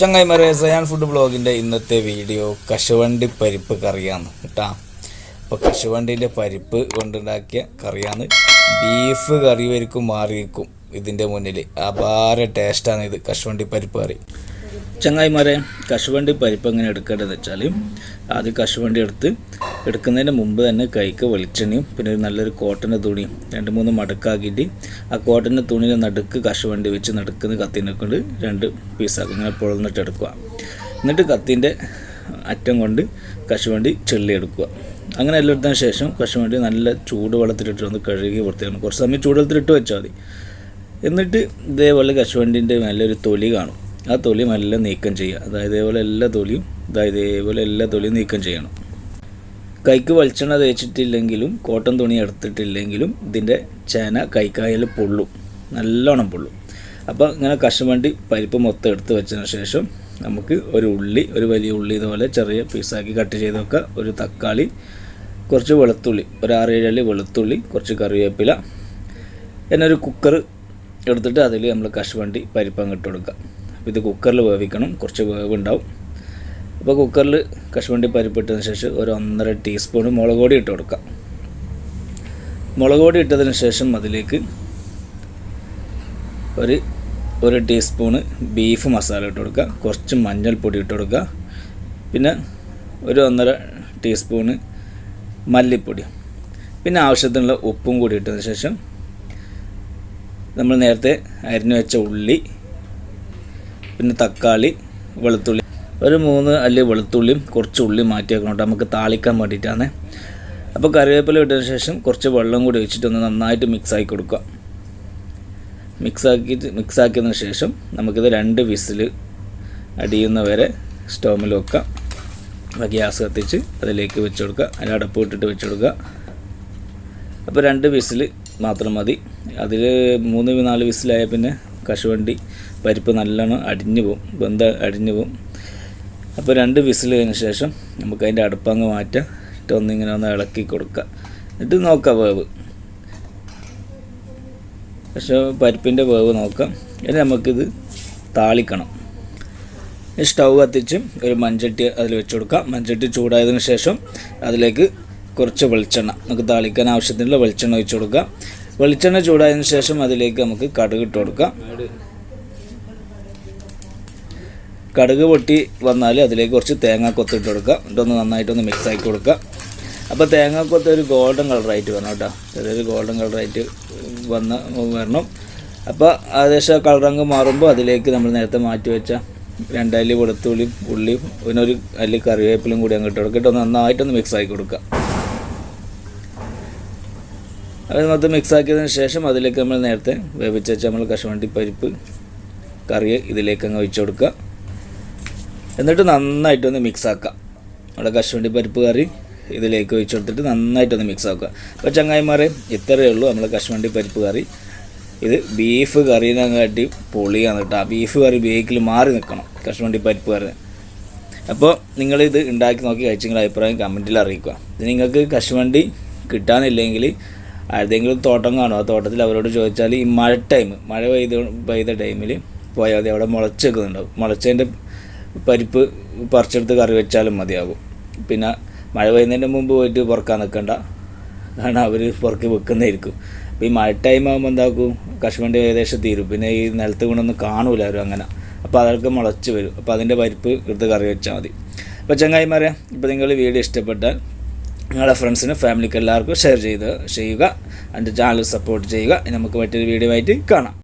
ചങ്ങായിമാരെ cyan food ബ്ലോഗിന്റെ ഇന്നത്തെ video കശുവണ്ടി പരിപ്പ് കറിയാണ് കേട്ടാ. അപ്പോൾ കശുവണ്ടിന്റെ പരിപ്പ് കൊണ്ടുണ്ടാക്കിയ കറിയാണ്. ബീഫ് കറി വരിക്കും മാറിയിരിക്കും ഇതിന്റെ മുന്നിൽ അപാര ടേസ്റ്റാണ് ഇത് കശുവണ്ടി പരിപ്പ് കറി. ചങ്ങായിമാരെ കശുവണ്ടി പരിപ്പ് എങ്ങനെ എടുക്കേണ്ടതെന്ന് വെച്ചാൽ ആദ്യം കശുവണ്ടി എടുത്ത് എടുക്കുന്നതിന് മുമ്പ് തന്നെ കൈക്ക് വെളിച്ചെണ്ണയും പിന്നെ ഒരു നല്ലൊരു കോട്ടന്റെ തുണിയും രണ്ട് മൂന്ന് മടക്കാക്കിയിട്ട് ആ കോട്ടന്റെ തുണിയിൽ നടുക്ക് കശുവണ്ടി വെച്ച് നടുക്കുന്ന കത്തിനെ കൊണ്ട് രണ്ട് പീസാക്കും. ഇങ്ങനെ പുഴന്നിട്ട് എടുക്കുക. എന്നിട്ട് കത്തിന്റെ അറ്റം കൊണ്ട് കശുവണ്ടി ചെള്ളിയെടുക്കുക. അങ്ങനെ എല്ലാം ശേഷം കശുവണ്ടി നല്ല ചൂട് വെള്ളത്തിലിട്ട് ഒന്ന് കഴുകി വൃത്തിയാക്കണം. കുറച്ച് സമയം ചൂടുവെള്ളത്തിലിട്ട് വെച്ചാൽ മതി. എന്നിട്ട് ഇതേപോലെ കശുവണ്ടിന്റെ നല്ലൊരു തൊലി കാണും. ആ തൊലി നല്ല നീക്കം ചെയ്യുക. അതായത് ഇതേപോലെ എല്ലാ തൊലിയും അതായത് ഇതേപോലെ എല്ലാ തൊലിയും നീക്കം ചെയ്യണം. കൈക്ക് വെളിച്ചെണ്ണ തേച്ചിട്ടില്ലെങ്കിലും കോട്ടൺ തുണി എടുത്തിട്ടില്ലെങ്കിലും ഇതിന്റെ ചേന കൈക്കായൽ പൊള്ളും. നല്ലോണം പൊള്ളും. അപ്പോൾ ഇങ്ങനെ കശുവണ്ടി പരിപ്പ് മൊത്തം എടുത്ത് വെച്ചതിന് ശേഷം നമുക്ക് ഒരു ഉള്ളി ഒരു വലിയ ഉള്ളി ഇതുപോലെ ചെറിയ പീസാക്കി കട്ട് ചെയ്ത് വെക്കുക. ഒരു തക്കാളി കുറച്ച് വെളുത്തുള്ളി ഒരു ആറേഴല്ലി വെളുത്തുള്ളി കുറച്ച് കറിവേപ്പില എന്നൊരു കുക്കർ എടുത്തിട്ട് അതിൽ നമ്മൾ കശുവണ്ടി പരിപ്പ് ഇട്ട് കൊടുക്കുക. ഇത് കുക്കറിൽ വേവിക്കണം. കുറച്ച് വേവ് ഉണ്ടാവും അപ്പോൾ കുക്കറിൽ കശുവണ്ടി പരിപ്പ് ഇട്ടതിന് ശേഷം ഒരു ഒന്നര ടീസ്പൂൺ മുളക് പൊടി ഇട്ട് കൊടുക്കാം. മുളക് പൊടി ഇട്ടതിന് ശേഷം അതിലേക്ക് ഒരു ഒരു ടീസ്പൂണ് ബീഫ് മസാല ഇട്ട് കൊടുക്കുക. കുറച്ച് മഞ്ഞൾപ്പൊടി ഇട്ട് കൊടുക്കുക. പിന്നെ ഒരു ഒന്നര ടീസ്പൂണ് മല്ലിപ്പൊടി. പിന്നെ ആവശ്യത്തിനുള്ള ഉപ്പും കൂടി ഇട്ടതിന് ശേഷം നമ്മൾ നേരത്തെ അരിഞ്ഞു വെച്ച ഉള്ളി പിന്നെ തക്കാളി വെളുത്തുള്ളി. ഒരു മൂന്ന് അല്ലി വെളുത്തുള്ളിയും കുറച്ച് ഉള്ളി മാറ്റി വെക്കണം കേട്ടോ. നമുക്ക് താളിക്കാൻ വേണ്ടിയിട്ടാണ്. അപ്പോൾ കറിവേപ്പില ഇട്ടതിന് ശേഷം കുറച്ച് വെള്ളം കൂടി വെച്ചിട്ടൊന്ന് നന്നായിട്ട് മിക്സാക്കി കൊടുക്കുക. മിക്സാക്കിയിട്ട് മിക്സാക്കിയതിന് ശേഷം നമുക്കിത് രണ്ട് വിസിൽ അടിയുന്നവരെ സ്റ്റോമിൽ വെക്കാം. ഗ്യാസ് കത്തിച്ച് അതിലേക്ക് വെച്ച് കൊടുക്കുക. അതിൽ അടപ്പ് ഇട്ടിട്ട് വെച്ച് കൊടുക്കുക. അപ്പോൾ രണ്ട് വിസിൽ മാത്രം മതി. അതിൽ മൂന്ന് നാല് വിസിലായ പിന്നെ കശുവണ്ടി പരിപ്പ് നല്ലോണം അടിഞ്ഞു പോകും വെന്ത അടിഞ്ഞു പോകും അപ്പോൾ രണ്ട് വിസിൽ കഴിഞ്ഞ ശേഷം നമുക്ക് അതിന്റെ അടുപ്പങ്ങ് മാറ്റാം. എന്നിട്ട് ഒന്നിങ്ങനെ ഒന്ന് ഇളക്കി കൊടുക്കുക എന്നിട്ട് നോക്കാം വേവ്. പക്ഷേ പരിപ്പിന്റെ വേവ് നോക്കാം. ഇനി നമുക്കിത് താളിക്കണം. സ്റ്റൗ കത്തിച്ച് ഒരു മൺചട്ടി അതിൽ വെച്ച് കൊടുക്കാം. മൺചട്ടി ചൂടായതിന് ശേഷം അതിലേക്ക് കുറച്ച് വെളിച്ചെണ്ണ നമുക്ക് താളിക്കാൻ ആവശ്യത്തിനുള്ള വെളിച്ചെണ്ണ ഒഴിച്ച് കൊടുക്കാം. വെളിച്ചെണ്ണ ചൂടായതിനു ശേഷം അതിലേക്ക് നമുക്ക് കടുക് ഇട്ട് കൊടുക്കാം. കടുക് പൊട്ടി വന്നാൽ അതിലേക്ക് കുറച്ച് തേങ്ങാക്കൊത്ത് ഇട്ട് കൊടുക്കുക. എന്നിട്ടൊന്ന് നന്നായിട്ടൊന്ന് മിക്സ് ആക്കി കൊടുക്കുക. അപ്പോൾ തേങ്ങാക്കൊത്ത് ഒരു ഗോൾഡൻ കളറായിട്ട് വരണം കേട്ടോ. ചെറിയൊരു ഗോൾഡൻ കളറായിട്ട് വന്ന് വരണം. അപ്പോൾ ഏകദേശം കളറങ്ങ് മാറുമ്പോൾ അതിലേക്ക് നമ്മൾ നേരത്തെ മാറ്റി വെച്ച രണ്ടല്ലി വെളുത്തുള്ളിയും ഉള്ളിയും പിന്നെ ഒരു അല്ലി കറിവേപ്പിലും കൂടി അങ്ങോട്ട് കൊടുക്കിട്ട് നന്നായിട്ടൊന്ന് മിക്സ് ആക്കി കൊടുക്കുക. അത് മൊത്തം മിക്സ് ആക്കിയതിന് ശേഷം അതിലേക്ക് നമ്മൾ നേരത്തെ വേവിച്ച് വെച്ച നമ്മൾ കശുവണ്ടി പരിപ്പ് കറി ഇതിലേക്ക് അങ്ങ് ഒഴിച്ചു കൊടുക്കുക. എന്നിട്ട് നന്നായിട്ടൊന്ന് മിക്സ് ആക്കാം. നമ്മുടെ കശുവണ്ടി പരിപ്പ് കറി ഇതിലേക്ക് ഒഴിച്ചു കൊടുത്തിട്ട് നന്നായിട്ടൊന്ന് മിക്സ് ആക്കുക. അപ്പോൾ ചങ്ങായിമാരെ ഇത്രയേ ഉള്ളൂ നമ്മൾ കശുവണ്ടി പരിപ്പ് കറി. ഇത് ബീഫ് കറീനെ കാട്ടി പൊളിയാണ് കേട്ടോ. ആ ബീഫ് കറി ബേക്കിൽ മാറി നിൽക്കണം കശുവണ്ടി പരിപ്പ് കറി. അപ്പോൾ നിങ്ങളിത് ഉണ്ടാക്കി നോക്കി കഴിച്ചെങ്കിൽ അഭിപ്രായം കമന്റിൽ അറിയിക്കുക. ഇത് നിങ്ങൾക്ക് കശുവണ്ടി കിട്ടാനില്ലെങ്കിൽ ആരുടെങ്കിലും തോട്ടം കാണും. ആ തോട്ടത്തിൽ അവരോട് ചോദിച്ചാൽ ഈ മഴ ടൈം മഴ പെയ്ത പെയ്ത ടൈമിൽ പോയാൽ മതി. അവിടെ മുളച്ച് വെക്കുന്നുണ്ടാവും മുളച്ചതിന്റെ പരിപ്പ് പറിച്ചെടുത്ത് കറി വെച്ചാലും മതിയാകും. പിന്നെ മഴ പെയ്യുന്നതിന് മുമ്പ് പോയിട്ട് പുറക്കാൻ നിൽക്കണ്ട. കാരണം അവർ പുറക്കി വെക്കുന്നതായിരിക്കും. അപ്പോൾ ഈ മഴ ടൈം ആകുമ്പോൾ എന്താക്കും? കശുവണ്ടി ഏകദേശം തീരും. പിന്നെ ഈ നിലത്ത് കൊണ്ടൊന്നും കാണൂല അവരും അങ്ങനെ. അപ്പോൾ അതൊക്കെ മുളച്ച് വരും. അപ്പോൾ അതിന്റെ പരിപ്പ് എടുത്ത് കറി വെച്ചാൽ മതി. അപ്പോൾ ചങ്ങായിമാരെ ഇപ്പോൾ നിങ്ങൾ വീഡിയോ ഇഷ്ടപ്പെട്ടാൽ നിങ്ങളുടെ ഫ്രണ്ട്സിനും ഫാമിലിക്ക് എല്ലാവർക്കും ഷെയർ ചെയ്ത് ചെയ്യുക. എന്റെ ചാനൽ സപ്പോർട്ട് ചെയ്യുക. നമുക്ക് മറ്റൊരു വീഡിയോ ആയിട്ട് കാണാം.